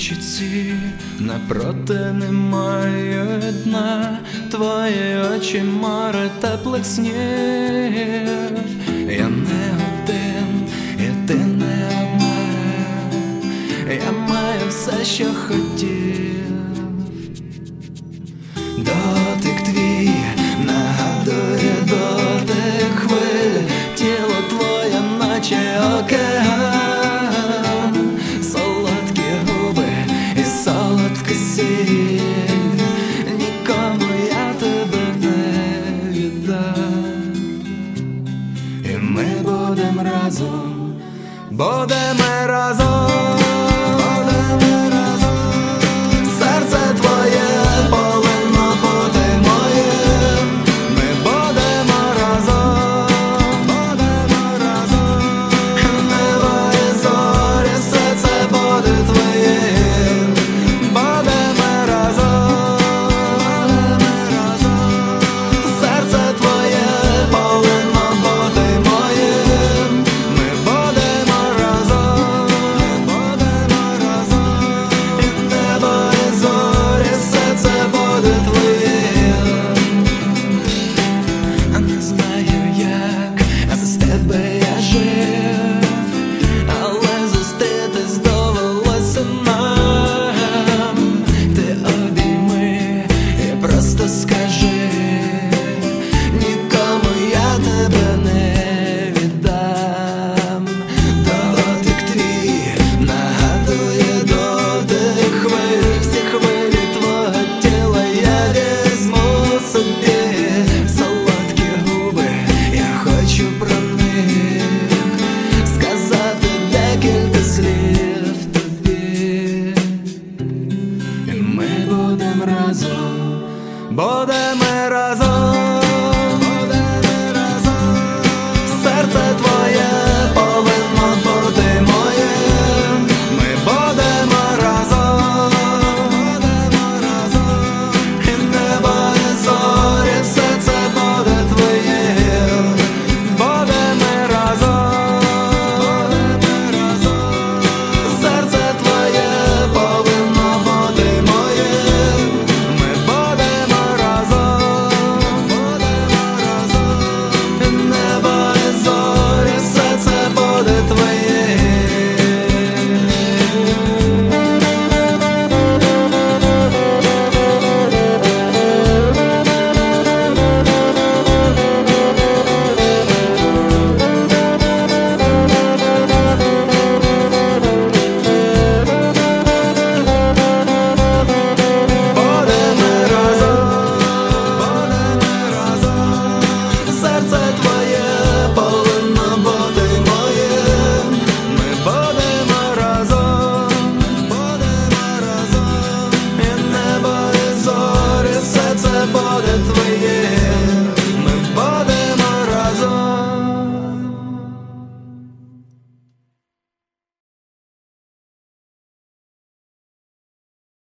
річці, напроте немає дна, твої очі море теплих снів. Я не один, і ти не одна, я маю все, що хотів. Дотик твій нагадує дотик хвиль, тіло твоє, наче оке. І ми будемо разом, будемо разом.